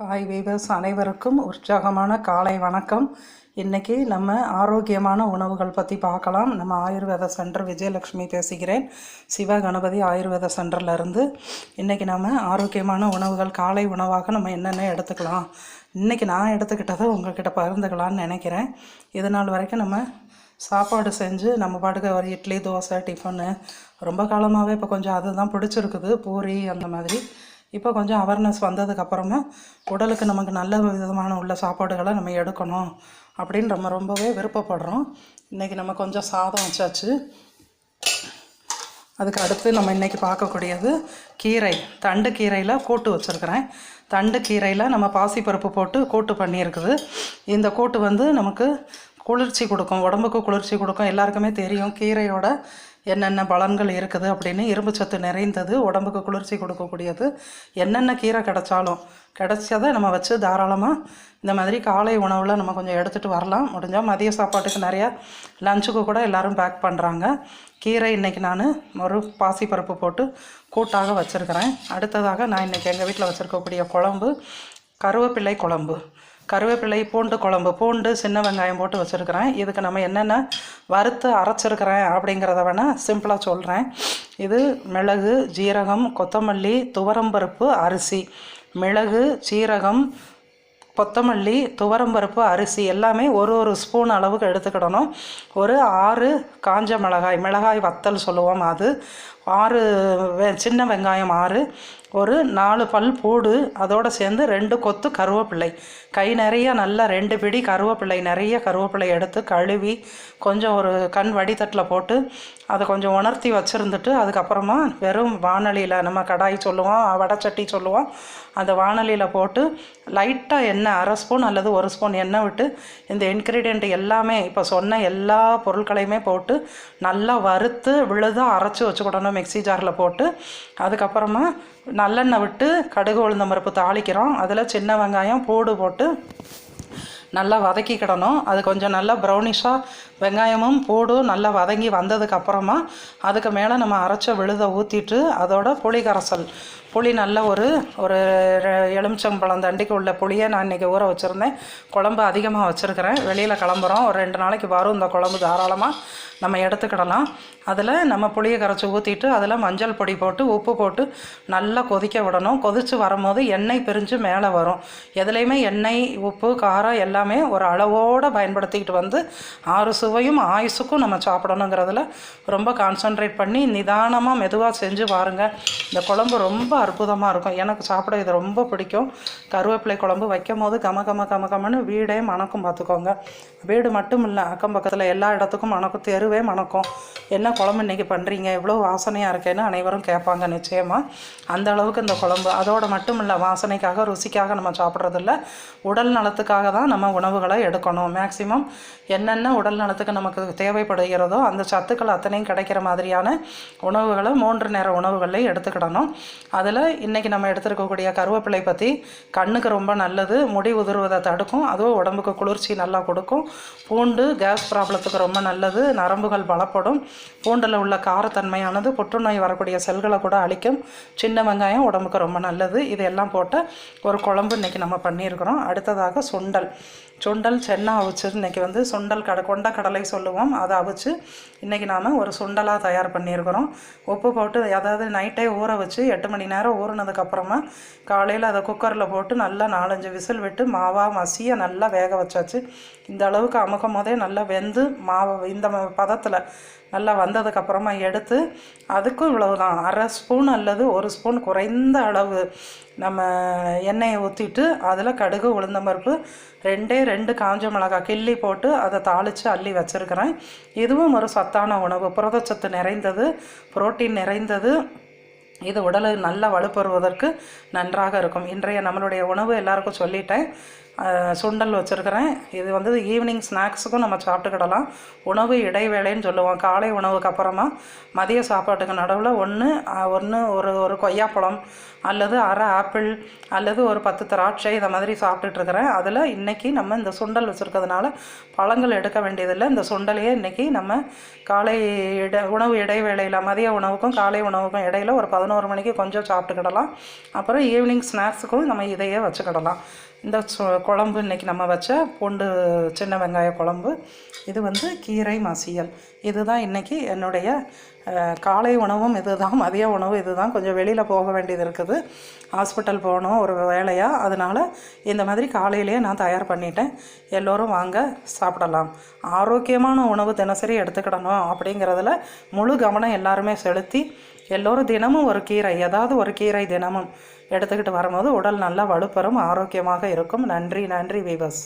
Hi viewers அனைவருக்கும் உற்சாகமான காலை வணக்கம். இன்றைக்கி நம்ம ஆரோக்கியமான உணவுகள் பற்றி பார்க்கலாம். நம்ம ஆயுர்வேத சென்டர் விஜயலட்சுமி பேசுகிறேன். சிவ கணபதி ஆயுர்வேத சென்டர்லேருந்து இன்றைக்கி நம்ம ஆரோக்கியமான உணவுகள் காலை உணவாக நம்ம என்னென்ன எடுத்துக்கலாம்? இன்றைக்கி நான் எடுத்துக்கிட்டதை உங்கள்கிட்ட பகிர்ந்துக்கலான்னு நினைக்கிறேன். இது நாள் வரைக்கும் நம்ம சாப்பாடு செஞ்சு நம்ம பாட்டுக்கு ஒரு இட்லி தோசை டிஃபனு ரொம்ப காலமாகவே இப்போ கொஞ்சம் அதுதான் பிடிச்சிருக்குது. பூரி அந்த மாதிரி. இப்போ கொஞ்சம் அவேர்னஸ் வந்ததுக்கப்புறமா உடலுக்கு நமக்கு நல்ல விதமான உள்ள சாப்பாடுகளை நம்ம எடுக்கணும் அப்படின்னு நம்ம ரொம்பவே விருப்பப்படுறோம். இன்றைக்கி நம்ம கொஞ்சம் சாதம் வச்சாச்சு. அதுக்கு அடுத்து நம்ம இன்றைக்கி பார்க்கக்கூடியது கீரை. தண்டு கீரையில் கூட்டு வச்சுருக்கிறேன். தண்டு கீரையில் நம்ம பாசிப்பருப்பு போட்டு கூட்டு பண்ணியிருக்குது. இந்த கூட்டு வந்து நமக்கு குளிர்ச்சி கொடுக்கும் உடம்புக்கு குளிர்ச்சி கொடுக்கும். எல்லாருக்குமே தெரியும் கீரையோட என்னென்ன பலன்கள் இருக்குது அப்படின்னு. இரும்பு சத்து நிறைந்தது உடம்புக்கு குளிர்ச்சி கொடுக்கக்கூடியது. என்னென்ன கீரை கிடைச்சாலும் கிடைச்சதை நம்ம வச்சு தாராளமாக இந்த மாதிரி காலை உணவில் நம்ம கொஞ்சம் எடுத்துகிட்டு வரலாம். முடிஞ்சால் மதிய சாப்பாட்டுக்கு நிறையா லஞ்சுக்கு கூட எல்லோரும் பேக் பண்ணுறாங்க கீரை இன்றைக்கி நான் ஒரு பாசிப்பருப்பு போட்டு கூட்டாக வச்சுருக்கிறேன். அடுத்ததாக நான் இன்றைக்கி எங்கள் வீட்டில் வச்சுருக்கக்கூடிய குழம்பு கருவேப்பிள்ளை குழம்பு. கருவேப்பிலை பூண்டு குழம்பு பூண்டு சின்ன வெங்காயம் போட்டு வச்சுருக்கிறேன். இதுக்கு நம்ம என்னென்ன வறுத்து அரைச்சிருக்கிறேன் அப்படிங்கிறத வேணால் சிம்பிளாக சொல்கிறேன் இது மிளகு ஜீரகம் கொத்தமல்லி துவரம்பருப்பு அரிசி. மிளகு சீரகம் கொத்தமல்லி துவரம்பருப்பு அரிசி எல்லாமே ஒரு ஒரு ஸ்பூன் அளவுக்கு எடுத்துக்கிடணும். ஒரு ஆறு காஞ்ச மிளகாய் மிளகாய் வத்தல் சொல்லுவோம் அது. ஆறு வெ சின்ன வெங்காயம் ஆறு. ஒரு நாலு பல் பூடு அதோடு சேர்ந்து ரெண்டு கொத்து கருவேப்பிள்ளை. கை நிறைய நல்லா ரெண்டு பிடி கருவேப்பிள்ளை நிறைய கருவேப்பிள்ளை எடுத்து கழுவி கொஞ்சம் ஒரு கண் வடித்தட்டில் போட்டு அதை கொஞ்சம் உணர்த்தி வச்சுருந்துட்டு அதுக்கப்புறமா வெறும் வானலியில் நம்ம கடாய் சொல்லுவோம் வடச்சட்டி சொல்லுவோம் அந்த வானலியில் போட்டு லைட்டாக எண்ணெய் அரை ஸ்பூன் அல்லது ஒரு ஸ்பூன் எண்ணெய் விட்டு இந்த இன்க்ரீடியண்ட் எல்லாமே இப்போ சொன்ன எல்லா பொருட்களையுமே போட்டு நல்லா வறுத்து விழுதாக அரைச்சி வச்சுக்கிடணும் மிக்ஸி ஜாரில் போட்டு அதுக்கப்புறமா நல்லெண்ணெய் விட்டு கடுகு உளுந்தம் பருப்பு தாளிக்கிறோம். அதில் சின்ன வெங்காயம் பூடு போட்டு நல்லா வதக்கிக்கிடணும். அது கொஞ்சம் நல்லா ப்ரௌனிஷாக வெங்காயமும் பூடும் நல்லா வதங்கி வந்ததுக்கப்புறமா அதுக்கு மேலே நம்ம அரைச்ச விழுதை ஊற்றிட்டு அதோட புளி கரைசல் புளி நல்ல ஒரு ஒரு எலுமிச்சம்பழம் தண்டிக்கு உள்ள புளியை நான் இன்றைக்கி ஊற வச்சுருந்தேன். குழம்பு அதிகமாக வச்சுருக்கிறேன். வெளியில் கிளம்புறோம். ஒரு ரெண்டு நாளைக்கு வரும் இந்த குழம்பு தாராளமாக நம்ம எடுத்துக்கிடலாம். அதில் நம்ம புளியை கரைச்சி ஊற்றிட்டு அதில் மஞ்சள் பொடி போட்டு உப்பு போட்டு நல்லா கொதிக்க விடணும். கொதித்து வரும்போது எண்ணெய் பிரிஞ்சு மேலே வரும். எதுலேயுமே எண்ணெய் உப்பு காரம் எல்லாமே ஒரு அளவோடு பயன்படுத்திக்கிட்டு வந்து ஆறு சுவையும் ஆயுசுக்கும் நம்ம சாப்பிடணுங்கிறதுல ரொம்ப கான்சென்ட்ரேட் பண்ணி நிதானமாக மெதுவாக செஞ்சு பாருங்கள் இந்த குழம்பு ரொம்ப அற்புதமாக இருக்கும். எனக்கு சாப்பிட இது ரொம்ப பிடிக்கும். கருவேப்பிலை குழம்பு வைக்கும் போது கம கம கம கமன்னு வீடே மணக்கும் பார்த்துக்கோங்க. வீடு மட்டும் இல்லை அக்கம் பக்கத்தில் எல்லா இடத்துக்கும் மணக்கும் தெருவே மணக்கும். என்ன குழம்பு இன்றைக்கி பண்ணுறீங்க எவ்வளோ வாசனையாக இருக்கேன்னு அனைவரும் கேட்பாங்க நிச்சயமாக அந்த அளவுக்கு இந்த குழம்பு. அதோடு மட்டும் இல்லை வாசனைக்காக ருசிக்காக நம்ம சாப்பிட்றதில்ல. உடல் நலத்துக்காக தான் நம்ம உணவுகளை எடுக்கணும். மேக்ஸிமம் என்னென்ன உடல் நலத்துக்கு நமக்கு தேவைப்படுகிறதோ அந்த சத்துக்கள் அத்தனையும் கிடைக்கிற மாதிரியான உணவுகளை மூன்று நேர உணவுகளையும் எடுத்துக்கிடணும். அதில் இன்றைக்கி நம்ம எடுத்துருக்கக்கூடிய கருவேப்பிலை பற்றி கண்ணுக்கு ரொம்ப நல்லது. முடி உதிர்வதை தடுக்கும். அதுவும் உடம்புக்கு குளிர்ச்சி நல்லா கொடுக்கும். பூண்டு கேஸ் ப்ராப்ளத்துக்கு ரொம்ப நல்லது. நரம்புகள் பலப்படும். பூண்டில் உள்ள காரத்தன்மையானது புற்றுநோய் வரக்கூடிய செல்களை கூட அழிக்கும். சின்ன வெங்காயம் உடம்புக்கு ரொம்ப நல்லது. இதையெல்லாம் போட்டு ஒரு குழம்பு இன்றைக்கி நம்ம பண்ணியிருக்கிறோம். அடுத்ததாக சுண்டல். சுண்டல் சென்னா அவிச்சு இன்றைக்கி வந்து சுண்டல் கடை கொண்ட கடலை சொல்லுவோம். அதை அவிச்சு இன்றைக்கி நாம் ஒரு சுண்டலாக தயார் பண்ணியிருக்கிறோம். உப்பு போட்டு அதாவது நைட்டே ஊற வச்சு எட்டு மணி நேரம் ஊறினதுக்கப்புறமா காலையில் அதை குக்கரில் போட்டு நல்லா நாலஞ்சு விசில் விட்டு மாவாக மசிய நல்லா வேக வச்சாச்சு. இந்த அளவுக்கு அமுக்கும் போதே நல்லா வெந்து மாவு இந்த பதத்தில் நல்லா வந்ததுக்கப்புறமா எடுத்து அதுக்கும் இவ்வளவு தான் அரை ஸ்பூன் அல்லது ஒரு ஸ்பூன் குறைந்த அளவு நம்ம எண்ணெயை ஊற்றிட்டு அதில் கடுகு உளுந்தம்பருப்பு ரெண்டே ரெண்டு காஞ்ச மிளகாய் கிள்ளி போட்டு அதை தாளித்து அள்ளி வச்சுருக்கிறேன். இதுவும் ஒரு சத்தான உணவு. புரதச்சத்து நிறைந்தது புரோட்டீன் நிறைந்தது. இது உடலை நல்லா வலுப்பெறுவதற்கு நன்றாக இருக்கும். இன்றைய நம்மளுடைய உணவு எல்லாருக்கும் சொல்லிட்டேன். சுண்டல் வச்சுருக்கிறேன். இது வந்து ஈவினிங் ஸ்நாக்ஸுக்கும் நம்ம சாப்பிட்டுக்கிடலாம். உணவு இடைவேளைன்னு சொல்லுவோம். காலை உணவுக்கு அப்புறமா மதிய சாப்பாட்டுக்கு நடுவில் ஒன்று ஒன்று ஒரு ஒரு கொய்யாப்பழம் அல்லது அரை ஆப்பிள் அல்லது ஒரு பத்து திராட்சை இந்த மாதிரி சாப்பிட்டுட்ருக்குறேன். அதில் இன்றைக்கி நம்ம இந்த சுண்டல் வச்சுருக்கிறதுனால பழங்கள் எடுக்க வேண்டியதில்லை. இந்த சுண்டலையே இன்றைக்கி நம்ம காலை இட உணவு இடைவேளையில் மதிய உணவுக்கும் காலை உணவுக்கும் இடையில ஒரு பதினோரு மணிக்கு கொஞ்சம் சாப்பிட்டுக்கிடலாம். அப்புறம் ஈவினிங் ஸ்நாக்ஸுக்கும் நம்ம இதையே வச்சுக்கிடலாம். இந்த குழம்பு இன்றைக்கி நம்ம வச்ச பூண்டு சின்ன வெங்காய குழம்பு இது வந்து கீரை மசியல். இதுதான் இன்றைக்கி என்னுடைய காலை உணவும் இதுதான் மதிய உணவு இதுதான். கொஞ்சம் வெளியில் போக வேண்டியது இருக்குது. ஹாஸ்பிட்டல் போகணும் ஒரு வேலையாக அதனால் இந்த மாதிரி காலையிலேயே நான் தயார் பண்ணிட்டேன். எல்லோரும் வாங்க சாப்பிடலாம். ஆரோக்கியமான உணவு தினசரி எடுத்துக்கிடணும் அப்படிங்கிறதுல முழு கவனம் எல்லாருமே செலுத்தி எல்லோரும் தினமும் ஒரு கீரை ஏதாவது ஒரு கீரை தினமும் எடுத்துக்கிட்டு வரும்போது உடல் நல்லா வலுப்பெறும் ஆரோக்கியமாக இருக்கும். நன்றி நன்றி வீவர்ஸ்.